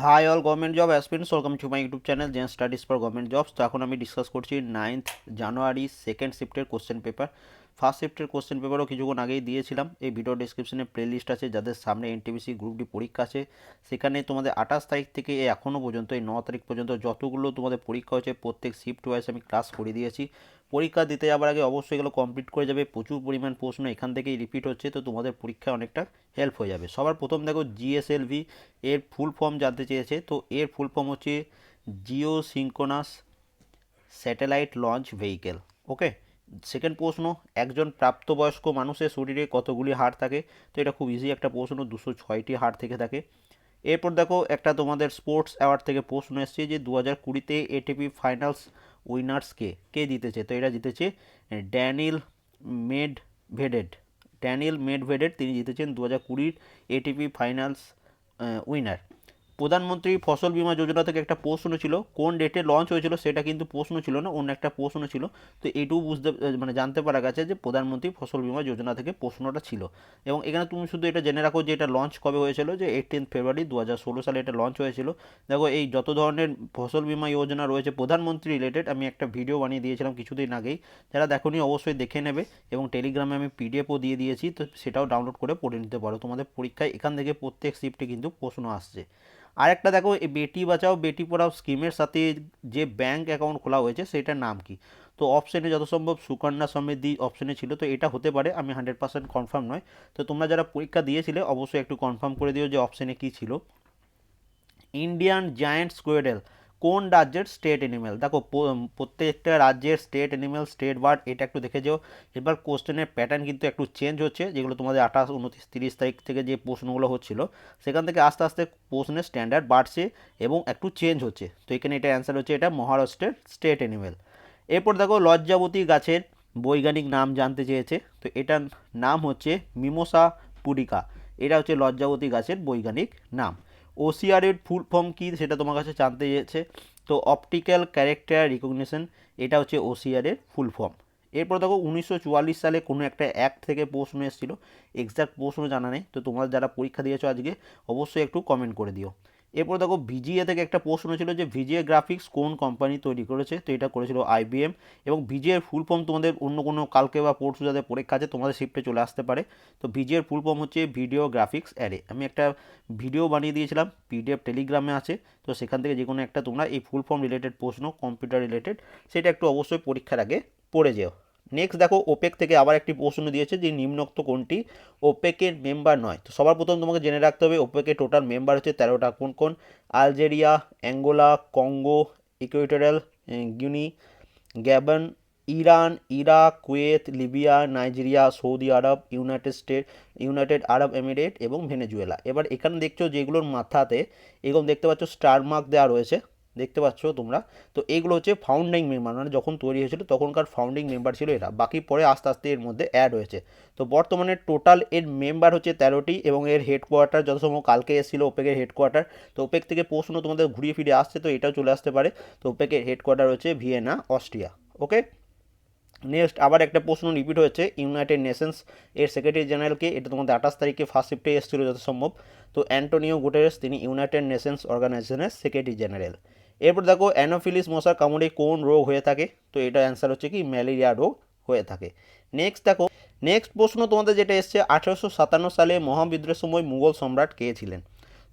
Hi all government job aspirants welcome to my YouTube channel gen studies for government jobs তো এখন আমি discuss করছি ninth January second শিফটের question paper first শিফটের question পেপারও কিছুক্ষণ আগেই দিয়েছিলাম। এই ভিডিও ডিসক্রিপশনে প্লে লিস্ট আছে, যাদের সামনে এনটিবিসি গ্রুপ ডি পরীক্ষা আছে। সেখানে তোমাদের আঠাশ তারিখ থেকে এখনও পর্যন্ত, এই ন তারিখ পর্যন্ত যতগুলো তোমাদের পরীক্ষা হয়েছে, প্রত্যেক শিফট ওয়াইজ আমি ক্লাস করে দিয়েছি। পরীক্ষা দিতে যাওয়ার আগে অবশ্যই এগুলো কমপ্লিট করে যাবে। প্রচুর পরিমাণ প্রশ্ন এখান থেকেই রিপিট হচ্ছে, তো তোমাদের পরীক্ষায় অনেকটা হেল্প হয়ে যাবে। সবার প্রথম দেখো জিএসএলভি এর ফুল ফর্ম জানতে চেয়েছে, তো এর ফুল ফর্ম হচ্ছে geosynchronous satellite launch vehicle okay second প্রশ্ন, একজন প্রাপ্তবয়স্ক মানুষের শরীরে কতগুলি হাড় থাকে? তো এটা খুব ইজি একটা প্রশ্ন, দুশো ছয়টি হাড় থেকে থাকে। এরপর দেখো, একটা তোমাদের স্পোর্টস অ্যাওয়ার্ড থেকে প্রশ্ন এসছে যে দু হাজার কুড়িতে এটিপি ফাইনালস উইনার্সকে কে? জিতেছে? তো এটা জিতেছে ড্যানিল মেড ভেডেড ড্যানিয়েল মেডভেডের তিনি জিতেছেন দু হাজার কুড়ির এটিপি ফাইনালস উইনার প্রধানমন্ত্রী ফসল বীমা যোজনা থেকে একটা প্রশ্ন ছিল, কোন ডেটে লঞ্চ হয়েছিল সেটা কিন্তু প্রশ্ন ছিল না, অন্য একটা প্রশ্ন ছিল। তো এইটুকু বুঝতে মানে জানতে পারা গেছে যে প্রধানমন্ত্রী ফসল বীমা যোজনা থেকে প্রশ্নটা ছিল। এবং এখানে তুমি শুধু এটা জেনে রাখো যে এটা লঞ্চ কবে হয়েছিল, যে এইটিন ফেব্রুয়ারি দু হাজার ষোলো সালে এটা লঞ্চ হয়েছিল। দেখো, এই যত ধরনের ফসল বীমা যোজনা রয়েছে, প্রধানমন্ত্রী রিলেটেড আমি একটা ভিডিও বানিয়ে দিয়েছিলাম কিছুদিন আগেই। যারা দেখোনি, অবশ্যই দেখে নেবে এবং টেলিগ্রামে আমি পিডিএফও দিয়ে দিয়েছি, তো সেটাও ডাউনলোড করে পড়ে নিতে পারো। তোমাদের পরীক্ষায় এখান থেকে প্রত্যেক শিফটে কিন্তু প্রশ্ন আসছে। আরেকটা দেখো বেটি বাঁচাও, বেটি পড়াও স্কিমের সাথে যে ব্যাঙ্ক অ্যাকাউন্ট খোলা হয়েছে, সেটার নাম কি? তো অপশানে যত সম্ভব সুকন্যা সমৃদ্ধি অপশানে ছিল, তো এটা হতে পারে, আমি হান্ড্রেড পার্সেন্ট কনফার্ম নয়। তো তোমরা যারা পরীক্ষা দিয়েছিলে, অবশ্যই একটু কনফার্ম করে দিও যে অপশানে কী ছিল। ইন্ডিয়ান জায়ান্ট স্কোয়েডেল কোন রাজ্যের স্টেট অ্যানিমেল দেখো প্রত্যেকটা রাজ্যের স্টেট অ্যানিমেল স্টেট বার্ড এটা একটু দেখে যাও। এবার কোশ্চেনের প্যাটার্ন কিন্তু একটু চেঞ্জ হচ্ছে, যেগুলো তোমাদের আঠাশ, উনত্রিশ, তিরিশ তারিখ থেকে যে প্রশ্নগুলো হচ্ছিল, সেখান থেকে আস্তে আস্তে প্রশ্নের স্ট্যান্ডার্ড বাড়ছে এবং একটু চেঞ্জ হচ্ছে। তো এখানে এটা অ্যান্সার হচ্ছে এটা মহারাষ্ট্রের স্টেট অ্যানিমেল এরপর দেখো, লজ্জাবতী গাছের বৈজ্ঞানিক নাম জানতে চেয়েছে, তো এটার নাম হচ্ছে মিমোসা পুডিকা এটা হচ্ছে লজ্জাবতী গাছের বৈজ্ঞানিক নাম। ওসিআরের ফুল ফর্ম কী সেটা তোমার কাছে জানতে চেয়েছে। তো অপটিক্যাল ক্যারেক্টার রিকগনিশন এটা হচ্ছে ওসিআরের ফুল ফর্ম এরপর দেখো, উনিশশো চুয়াল্লিশ সালে কোনো একটা অ্যাক্ট থেকে প্রশ্ন এসেছিল। এক্সাক্ট প্রশ্ন জানা নেই। তো তোমরা যারা পরীক্ষা দিয়েছ আজকে, অবশ্যই একটু কমেন্ট করে দিও। এরপর দেখো ভিজিএ থেকে একটা প্রশ্ন ছিল যে ভিজিএ গ্রাফিক্স কোন কোম্পানি তৈরি করেছে? তো এটা করেছিল আইবিএম এবং ভিজিএর ফুল ফর্ম তোমাদের অন্য কোনো কালকে বা পরশু যাদের পরীক্ষা আছে তোমাদের শিফটে চলে আসতে পারে। তো ভিজিএর ফুল ফর্ম হচ্ছে ভিডিও গ্রাফিক্স অ্যারে আমি একটা ভিডিও বানিয়ে দিয়েছিলাম পিডিএফ টেলিগ্রামে আছে। তো সেখান থেকে যে কোনো একটা তোমরা এই ফুল ফর্ম রিলেটেড প্রশ্ন কম্পিউটার রিলেটেড সেটা একটু অবশ্যই পরীক্ষার আগে পড়ে যেও। নেক্সট দেখো ওপেক থেকে আবার একটি প্রশ্ন দিয়েছে যে নিম্নোক্ত কোনটি? ওপেকের মেম্বার নয়। তো সবার প্রথম তোমাকে জেনে রাখতে হবে ওপেকের টোটাল মেম্বার হচ্ছে তেরোটা। কোন কোন? Algeria, Angola, Congo, Equatorial Guinea, Gabon, Iran, Iraq, Kuwait, Libya, Nigeria, Saudi Arab, United State, United Arab Emirate এবং ভেনেজুয়েলা। এবার এখানে দেখছ যেগুলোর মাথাতে, এরকম দেখতে পাচ্ছ স্টার মার্ক দেওয়া রয়েছে। দেখতে পাচ্ছ তোমরা? তো এগুলো হচ্ছে ফাউন্ডিং মেম্বার মানে যখন তৈরি হয়েছিল তখনকার ফাউন্ডিং মেম্বার ছিল এরা। বাকি পরে আস্তে আস্তে এর মধ্যে অ্যাড হয়েছে। তো বর্তমানে টোটাল এর মেম্বার হচ্ছে তেরোটি এবং এর হেডকোয়ার্টার যত সময় কালকে এসেছিল ওপেকের হেডকোয়ার্টার তো ওপেক থেকে প্রশ্ন তোমাদের ঘুরিয়ে ফিরে আসছে, তো এটাও চলে আসতে পারে। তো ওপেকের হেডকোয়ার্টার হচ্ছে ভিয়েনা, অস্ট্রিয়া ওকে নেক্সট আবার একটা প্রশ্ন রিপিট হয়েছে ইউনাইটেড নেশনস এর সেক্রেটারি জেনারেলকে এটা তোমাদের আঠাশ তারিখে ফার্স্ট শিফটে এসেছিল যত সম্ভব তো অ্যান্টোনিও গুটেরেস তিনি ইউনাইটেড নেশনস অর্গানাইজেশনের সেক্রেটারি জেনারেল এরপর দেখো অ্যানোফিলিস মশার কামড়ে কোন রোগ হয়ে থাকে? তো এটা অ্যান্সার হচ্ছে কি, ম্যালেরিয়া রোগ হয়ে থাকে। নেক্সট দেখো নেক্সট প্রশ্ন তোমাদের যেটা এসছে, আঠেরোশো সাতান্ন সালে মহাবিদ্রোহের সময় মুঘল সম্রাট কে ছিলেন?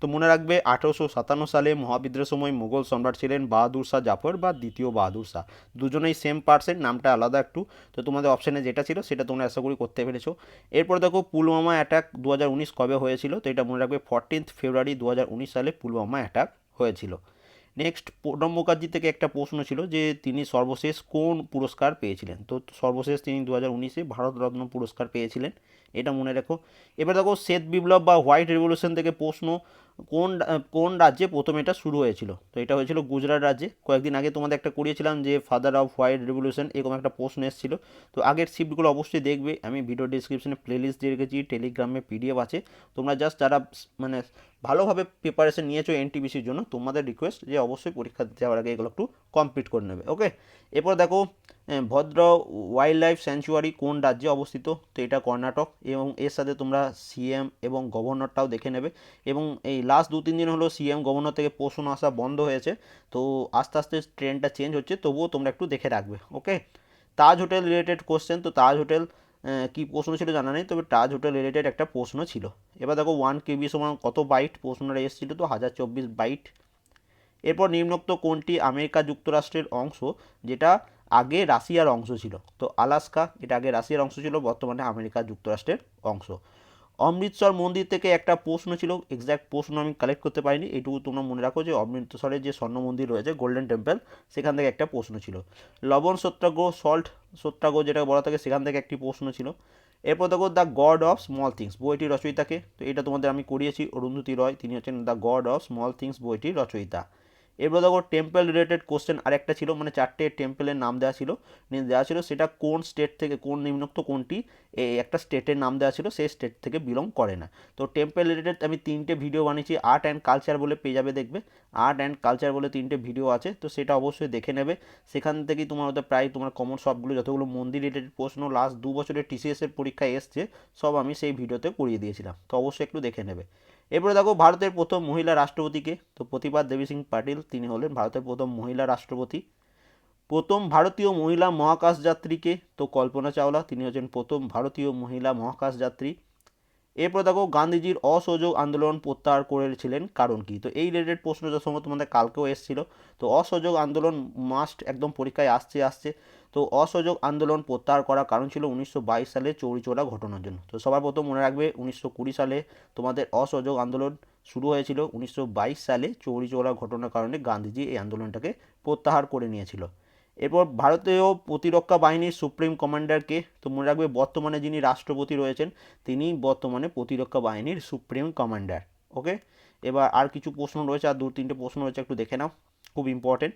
তো মনে রাখবে, আঠেরোশো সাতান্ন সালে মহাবিদ্রোহের সময় মুঘল সম্রাট ছিলেন বাহাদুর শাহ জাফর বা দ্বিতীয় বাহাদুর শাহ। দুজনেই সেম পার্সেন নামটা আলাদা একটু। তো তোমাদের অপশানে যেটা ছিল, সেটা তোমরা আশা করি করতে পেরেছ। এরপর দেখো, পুলওয়ামা অ্যাটাক দু হাজার উনিশ কবে হয়েছিল? তো এটা মনে রাখবে ফোরটিন্থ ফেব্রুয়ারি দু হাজার উনিশ সালে পুলওয়ামা অ্যাটাক হয়েছিল। নেক্সট প্রণব মুখার্জি থেকে একটা প্রশ্ন ছিল যে তিনি সর্বশেষ কোন পুরস্কার পেয়েছিলেন? তো সর্বশেষ তিনি দু হাজার উনিশে ভারতরত্ন পুরস্কার পেয়েছিলেন। এটা মনে রেখো। এবার দেখো, শ্বেত বিপ্লব বা হোয়াইট রেভলিউশন থেকে প্রশ্ন কোন কোন রাজ্যে প্রথম এটা শুরু হয়েছিল? তো এটা হয়েছিল গুজরাট রাজ্যে। কয়েকদিন আগে তোমাদের একটা করিয়েছিলাম যে ফাদার অফ হোয়াইট রেভলিউশন এরকম একটা প্রশ্ন এসেছিল। তো আগের শিফটগুলো অবশ্যই দেখবে। আমি ভিডিও ডিসক্রিপশনে প্লেলিস্ট দিয়ে রেখেছি টেলিগ্রামে পিডিএফ আছে। তোমরা জাস্ট যারা মানে ভালোভাবে প্রিপারেশন নিয়েছো এনটিবিসির জন্য, তোমাদের রিকোয়েস্ট যে অবশ্যই পরীক্ষা দিতে যাওয়ার আগে এগুলো একটু কমপ্লিট করে নেবে ওকে এরপর দেখো ভদ্র ওয়াইল্ড লাইফ স্যাংচুয়ারি কোন রাজ্যে অবস্থিত? তো এটা কর্ণাটক এবং এর সাথে তোমরা সিএম এবং গভর্নরটাও দেখে নেবে। এবং এই লাস্ট দু তিন দিন হলো সিএম গভর্নর থেকে প্রশ্ন আসা বন্ধ হয়েছে, তো আস্তে আস্তে ট্রেনটা চেঞ্জ হচ্ছে, তবুও তোমরা একটু দেখে রাখবে okay Taj hotel related question তো তাজ হোটেল কি প্রশ্ন ছিল জানা নেই, তবে তাজ হোটেল রিলেটেড একটা প্রশ্ন ছিল। এবার দেখো ওয়ান কেবি সমান কত বাইট প্রশ্নটা এসেছিল তো হাজার চব্বিশ বাইট এরপর নিম্নোক্ত কোনটি আমেরিকা যুক্তরাষ্ট্রের অংশ, যেটা আগে রাশিয়ার অংশ ছিল? তো আলাস্কা, এটা আগে রাশিয়ার অংশ ছিল, বর্তমানে আমেরিকা যুক্তরাষ্ট্রের অংশ। অমৃতসর মন্দির থেকে একটা প্রশ্ন ছিল এক্স্যাক্ট প্রশ্ন আমি কালেক্ট করতে পারিনি, এইটুকু তোমরা মনে রাখো যে অমৃতসরের যে স্বর্ণ মন্দির রয়েছে গোল্ডেন টেম্পল সেখান থেকে একটা প্রশ্ন ছিল। লবণ সত্যাগ্রহ সল্ট সত্যাগ্রহ যেটা বলা থাকে, সেখান থেকে একটি প্রশ্ন ছিল। এরপর দেখো the God of Small Things বইটির রচয়িতাকে, তো এটা তোমাদের আমি করিয়েছি, অরুন্ধতী রয়, তিনি হচ্ছেন the God of Small Things বইটির রচয়িতা। এরপর দেখো টেম্পল রিলেটেড কোশ্চেন আরেকটা ছিল মানে চারটে টেম্পলের নাম দেওয়া ছিল। দেওয়া ছিল সেটা কোন স্টেট থেকে, কোন নিম্নোক্ত কোনটি একটা স্টেটের নাম দেওয়া ছিল সেই স্টেট থেকে বিলং করে না। তো টেম্পল রিলেটেড আমি তিনটে ভিডিও বানিয়েছি আর্ট অ্যান্ড কালচার বলে পেয়ে যাবে দেখবে। আর্ট অ্যান্ড কালচার বলে তিনটে ভিডিও আছে, তো সেটা অবশ্যই দেখে নেবে। সেখান থেকেই তোমার ওদের প্রায় তোমার কমন সবগুলো যতগুলো মন্দির রিলেটেড প্রশ্ন লাস্ট দু বছরের টিসিএস এর পরীক্ষায় এসছে, সব আমি সেই ভিডিওতে করিয়ে দিয়েছিলাম। তো অবশ্যই একটু দেখে নেবে। এরপরে দেখো ভারতের প্রথম মহিলা রাষ্ট্রপতিকে। তো প্রতিবাদ দেবী সিং পাটিল, তিনি হলেন ভারতের প্রথম মহিলা রাষ্ট্রপতি। প্রথম ভারতীয় মহিলা মহাকাশ যাত্রীকে তো কল্পনা চাওলা, তিনি হচ্ছেন প্রথম ভারতীয় মহিলা মহাকাশ যাত্রী এরপর দেখো গান্ধীজির অসহযোগ আন্দোলন প্রত্যাহার করেছিলেন কারণ কি? তো এই রিলেটেড প্রশ্ন যথাসম্ভব তোমাদের কালকেও এসেছিল, তো অসহযোগ আন্দোলন মাস্ট একদম পরীক্ষায় আসছে আসছে। তো অসহযোগ আন্দোলন প্রত্যাহার করার কারণ ছিল উনিশশো বাইশ সালে চৌরিচৌরা ঘটনার জন্য। তো সবার প্রথম মনে রাখবে উনিশশো কুড়ি সালে তোমাদের অসহযোগ আন্দোলন শুরু হয়েছিল, উনিশশো বাইশ সালে চৌরিচৌরা ঘটনার কারণে গান্ধীজি এই আন্দোলনটাকে প্রত্যাহার করে নিয়েছিল। এরপর ভারতীয় প্রতিরক্ষা বাহিনীর সুপ্রিম কমান্ডারকে, তো মনে রাখবে বর্তমানে যিনি রাষ্ট্রপতি রয়েছেন, তিনি বর্তমানে প্রতিরক্ষা বাহিনীর সুপ্রিম কমান্ডার ওকে এবার আর কিছু প্রশ্ন রয়েছে, আর দু তিনটে প্রশ্ন রয়েছে, একটু দেখে নাও, খুব ইম্পর্টেন্ট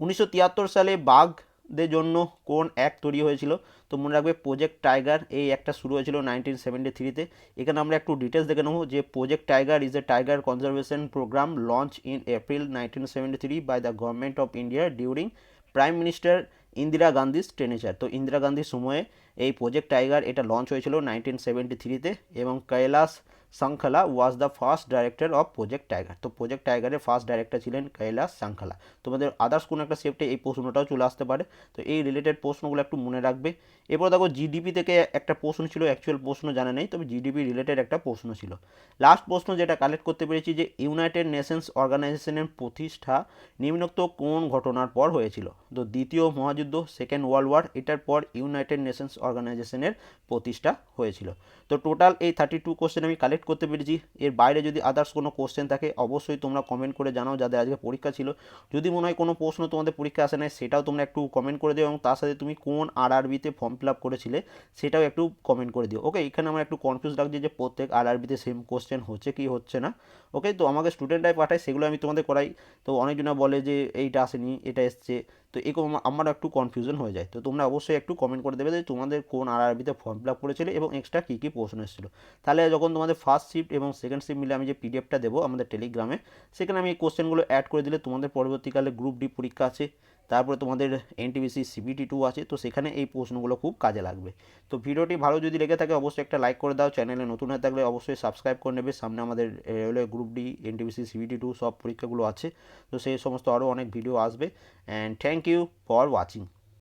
উনিশশো তিয়াত্তর সালে বাঘদের জন্য কোন অ্যাক্ট তৈরি হয়েছিল? তো মনে রাখবে প্রজেক্ট টাইগার এই একটা শুরু হয়েছিল নাইনটিন সেভেন্টি থ্রিতে এখানে আমরা একটু ডিটেলস দেখে নেব যে Project Tiger is a tiger conservation programme launch in April nineteen seventy three by the government of India during prime minister Indira গান্ধীর টেনেচার তো ইন্দিরা গান্ধীর সময়ে এই প্রজেক্ট টাইগার এটা লঞ্চ হয়েছিল নাইনটিন সেভেন্টি থ্রিতে এবং Kailash Sankhala was the first director of Project Tiger তো প্রজেক্ট টাইগারের ফার্স্ট ডাইরেক্টর ছিলেন কৈলাস সাংখালা তোমাদের আদার্স কোনো একটা সেফটে এই প্রশ্নটাও চলে আসতে পারে। তো এই রিলেটেড প্রশ্নগুলো একটু মনে রাখবে। এরপর দেখো জিডিপি থেকে একটা প্রশ্ন ছিল অ্যাকচুয়াল প্রশ্ন জানা নেই, তবে জিডিপি রিলেটেড একটা প্রশ্ন ছিল। লাস্ট প্রশ্ন যেটা কালেক্ট করতে পেরেছি যে ইউনাইটেড নেশনস অর্গানাইজেশনের প্রতিষ্ঠা নিম্নোক্ত কোন ঘটনার পর হয়েছিল? তো দ্বিতীয় মহাযুদ্ধ সেকেন্ড ওয়ার্ল্ড ওয়ার এটার পর ইউনাইটেড নেশনস অর্গানাইজেশনের প্রতিষ্ঠা হয়েছিল। তো টোটাল এই থার্টি টু কোশ্চেন আমি কালেক্ট করতে পেরেছি। এর বাইরে যদি আদার্স কোনো কোশ্চেন থাকে, অবশ্যই তোমরা কমেন্ট করে জানাও যাদের আজকে পরীক্ষা ছিল। যদি মনে হয় কোনো প্রশ্ন তোমাদের পরীক্ষা আসে নাই, সেটাও তোমরা একটু কমেন্ট করে দিও এবং তার সাথে তুমি কোন আর আরবিতে ফর্ম ফিল আপ করেছিলে, সেটাও একটু কমেন্ট করে দিও। ওকে এখানে আমার একটু কনফিউজ লাগছে যে প্রত্যেক আর আরবিতে সেম কোশ্চেন হচ্ছে কি হচ্ছে না। ওকে তো আমাকে স্টুডেন্টরাই পাঠায়, সেগুলো আমি তোমাদের করাই। তো অনেকজনা বলে যে এইটা আসেনি, এটা এসছে। তো এরকম আমার একটু কনফিউশন হয়ে যায়। তো তোমরা অবশ্যই একটু কমেন্ট করে দেবে যে তোমাদের কোন আর আরবিতে ফর্ম ফিল আপ করেছিলে এবং এক্সট্রা কী কী প্রশ্ন এসেছিল। তাহলে যখন তোমাদের ফার্স্ট শিফট এবং সেকেন্ড শিফট মিলে আমি যে পিডিএফটা দেবো আমাদের টেলিগ্রামে সেখানে আমি এই কোশ্চেনগুলো অ্যাড করে দিলে তোমাদের পরবর্তীকালে গ্রুপ ডি পরীক্ষা আছে। তারপরে তোমাদের এনটিবিসি সিবিটি টু আছে, তো সেখানে এই প্রশ্নগুলো খুব কাজে লাগবে। তো ভিডিওটি ভালো যদি লেগে থাকে, অবশ্যই একটা লাইক করে দাও। চ্যানেলে নতুন হয়ে থাকলে অবশ্যই সাবস্ক্রাইব করে নেবে। সামনে আমাদের railway group D NTPC CBT two সব পরীক্ষাগুলো আছে। তো সেই সমস্ত আরও অনেক ভিডিও আসবে। And thank you for watching